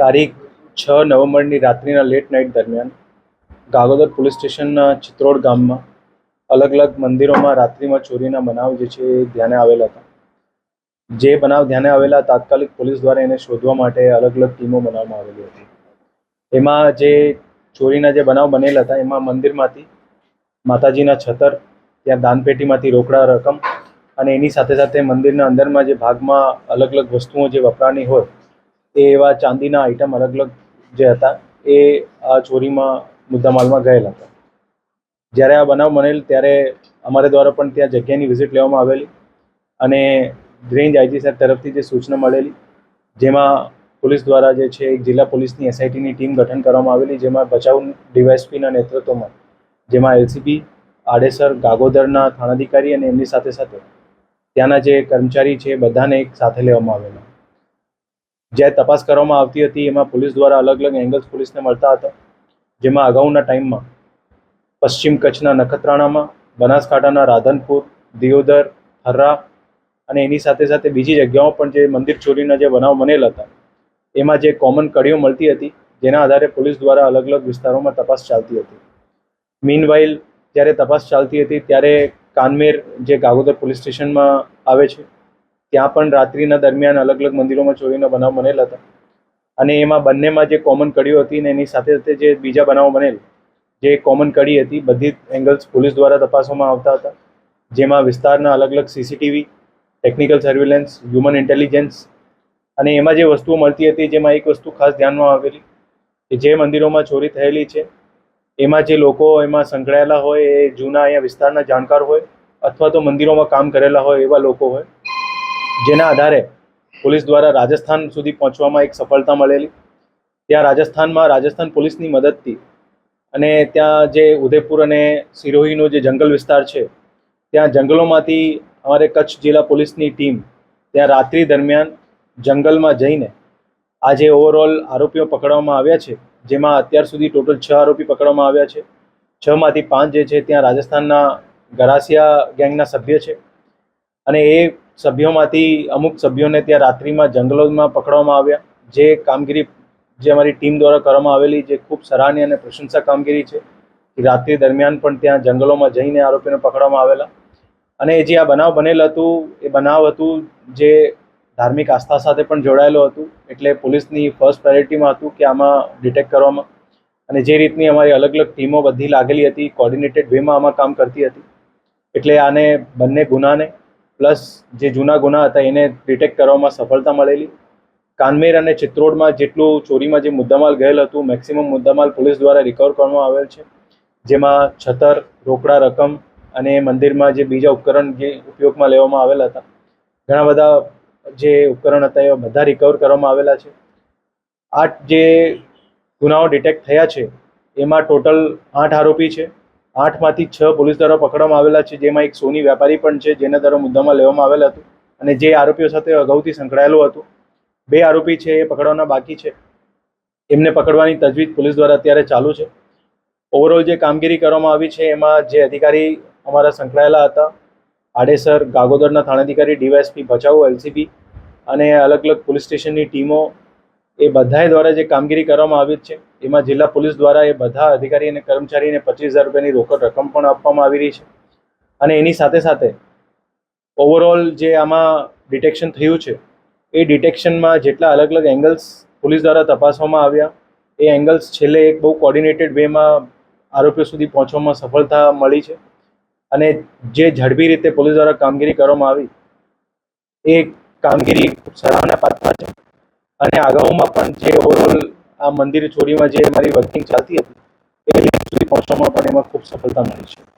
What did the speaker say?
તારીખ છ નવેમ્બરની રાત્રિના લેટ નાઇટ દરમિયાન ગાગોદર પોલીસ સ્ટેશનના ચિત્રોડ ગામમાં અલગ અલગ મંદિરોમાં રાત્રિમાં ચોરીના બનાવ જે છે એ ધ્યાને આવેલા હતા. જે બનાવ ધ્યાને આવેલા તાત્કાલિક પોલીસ દ્વારા એને શોધવા માટે અલગ અલગ ટીમો બનાવવામાં આવેલી હતી. એમાં જે ચોરીના જે બનાવ બનેલા હતા, એમાં મંદિરમાંથી માતાજીના છતર, ત્યાં દાનપેટીમાંથી રોકડા રકમ અને એની સાથે સાથે મંદિરના અંદરમાં જે ભાગમાં અલગ અલગ વસ્તુઓ જે વપરાની હોય એ એવા ચાંદીના આઇટમ અલગ અલગ જે હતા, એ આ ચોરીમાં, મુદ્દામાલમાં ગયેલા હતા. જ્યારે આ બનાવ બનેલ, ત્યારે અમારે દ્વારા પણ ત્યાં જગ્યાની વિઝિટ લેવામાં આવેલી અને રેન્જ આઈજી સાહેબ તરફથી જે સૂચના મળેલી, જેમાં પોલીસ દ્વારા જે છે, એક જિલ્લા પોલીસની એસઆઈટીની ટીમ ગઠન કરવામાં આવેલી, જેમાં બચાવ ડીવાયએસપીના નેતૃત્વમાં, જેમાં એલસીબી આડેસર, ગાગોદરના થાણાધિકારી અને એમની સાથે સાથે ત્યાંના જે કર્મચારી છે, બધાને એક સાથે લેવામાં આવેલા. જ્યારે તપાસ કરવામાં આવતી હતી, એમાં પોલીસ દ્વારા અલગ અલગ એંગલ્સ પોલીસને મળતા હતા. જેમાં અગાઉના ટાઈમમાં પશ્ચિમ કચ્છના નખત્રાણામાં, બનાસકાંઠાના રાધનપુર, દિયોદર હર્રા અને એની સાથે સાથે બીજી જગ્યાઓ પણ જે મંદિર ચોરીના જે બનાવ બનેલા હતા, એમાં જે કોમન કડીઓ મળતી હતી, જેના આધારે પોલીસ દ્વારા અલગ અલગ વિસ્તારોમાં તપાસ ચાલતી હતી. મીનવાઇલ જ્યારે તપાસ ચાલતી હતી, ત્યારે કાનમેર જે ગાગોદર પોલીસ સ્ટેશનમાં આવે છે ત્યાં પણ રાત્રિના દરમિયાન અલગ અલગ મંદિરોમાં ચોરીના બનાવ બનેલા હતા. અને એમાં બંનેમાં જે કોમન કડીઓ હતી ને એની સાથે સાથે જે બીજા બનાવો બનેલ, જે કોમન કડી હતી, બધી એંગલ્સ પોલીસ દ્વારા તપાસવામાં આવતા હતા. જેમાં વિસ્તારના અલગ અલગ CCTV technical surveillance human intelligence અને એમાં જે વસ્તુઓ મળતી હતી જેમાં એક વસ્તુ ખાસ ધ્યાનમાં આવેલી કે જે મંદિરોમાં ચોરી થયેલી છે, એમાં જે લોકો એમાં સંકળાયેલા હોય, એ જૂના અહીંયા વિસ્તારના જાણકાર હોય અથવા તો મંદિરોમાં કામ કરેલા હોય એવા લોકો હોય જેના આધારે પોલીસ દ્વારા રાજસ્થાન સુધી પહોંચવામાં એક સફળતા મળેલી. ત્યાં રાજસ્થાનમાં રાજસ્થાન પોલીસની મદદથી અને ત્યાં જે ઉદયપુર અને સિરોહીનો જે જંગલ વિસ્તાર છે, ત્યાં જંગલોમાંથી અમારે કચ્છ જિલ્લા પોલીસની ટીમ ત્યાં રાત્રિ દરમિયાન જંગલમાં જઈને આજે ઓવરઓલ આરોપીઓ પકડવામાં આવ્યા છે, જેમાં અત્યાર સુધી ટોટલ છ આરોપી પકડવામાં આવ્યા છે. છમાંથી પાંચ જે છે, ત્યાં રાજસ્થાનના ગરાસિયા ગેંગના સભ્ય છે. અને એ સભ્યોમાંથી અમુક સભ્યોને ત્યાં રાત્રિમાં જંગલોમાં પકડવામાં આવ્યા. જે કામગીરી જે અમારી ટીમ દ્વારા કરવામાં આવેલી, જે ખૂબ સરાહનીય અને પ્રશંસા કામગીરી છે રાત્રિ દરમિયાન પણ ત્યાં જંગલોમાં જઈને આરોપીને પકડવામાં આવેલા. અને જે આ બનાવ બનેલ હતું, એ બનાવ હતું જે ધાર્મિક આસ્થા સાથે પણ જોડાયેલું હતું, એટલે પોલીસની ફર્સ્ટ પ્રાયોરિટીમાં હતું કે આમાં ડિટેક્ટ કરવામાં. અને જે રીતની અમારી અલગ અલગ ટીમો બધી લાગેલી હતી કોર્ડિનેટેડ વેમાં આમાં કામ કરતી હતી. એટલે આને બંને ગુનાને પ્લસ જે જૂના ગુના હતા, એને ડિટેક્ટ કરવામાં સફળતા મળેલી. કાનમેર અને ચિત્રોડમાં જેટલું ચોરીમાં જે મુદ્દામાલ ગયેલ હતું મેક્સિમમ મુદ્દામાલ પોલીસ દ્વારા રિકવર કરવામાં આવેલ છે. જેમાં છતર, રોકડા રકમ અને મંદિરમાં જે બીજા ઉપકરણ જે ઉપયોગમાં લેવામાં આવેલા હતા. ઘણા બધા જે ઉપકરણ હતા એ બધા રિકવર કરવામાં આવેલા છે. આઠ જે ગુનાઓ ડિટેક્ટ થયા છે, એમાં ટોટલ આઠ આરોપી છે. આઠમાંથી છ પોલીસ દ્વારા પકડવામાં આવેલા છે. જેમાં એક સોની વેપારી પણ છે, જેના દ્વારા મુદ્દામાં લેવામાં આવેલ હતું અને જે આરોપીઓ સાથે અગાઉથી સંકળાયેલું હતું. બે આરોપી છે, એ પકડવાના બાકી છે. એમને પકડવાની તજવીજ પોલીસ દ્વારા અત્યારે ચાલુ છે. ઓવરઓલ જે કામગીરી કરવામાં આવી છે, એમાં જે અધિકારી અમારા સંકળાયેલા હતા, આડેસર ગાગોદરના થાણાધિકારી ડીવાયએસપી ભચાઉ, એલસીબી અને અલગ અલગ પોલીસ સ્ટેશનની ટીમો એ બધાએ દ્વારા જે કામગીરી કરવામાં આવી છે, એમાં જિલ્લા પોલીસ દ્વારા એ બધા અધિકારી અને કર્મચારીને પચીસ હજાર રૂપિયાની રોકડ રકમ પણ આપવામાં આવી રહી છે. અને એની સાથે સાથે ઓવરઓલ જે આમાં ડિટેક્શન થયું છે, એ ડિટેક્શનમાં જેટલા અલગ અલગ એંગલ્સ પોલીસ દ્વારા તપાસવામાં આવ્યા, એ એંગલ્સ છેલ્લે એક બહુ કોર્ડિનેટેડ વેમાં આરોપીઓ સુધી પહોંચવામાં સફળતા મળી છે. અને જે ઝડપી રીતે પોલીસ દ્વારા કામગીરી કરવામાં આવી, એ કામગીરી સરાહના પાત્ર છે. અને અગાઉમાં પણ જે ઓવરઓલ આ મંદિર ચોરીમાં જે મારી વર્કિંગ ચાલતી હતી, એ સુધી પહોંચવામાં પણ એમાં ખૂબ સફળતા મળી છે.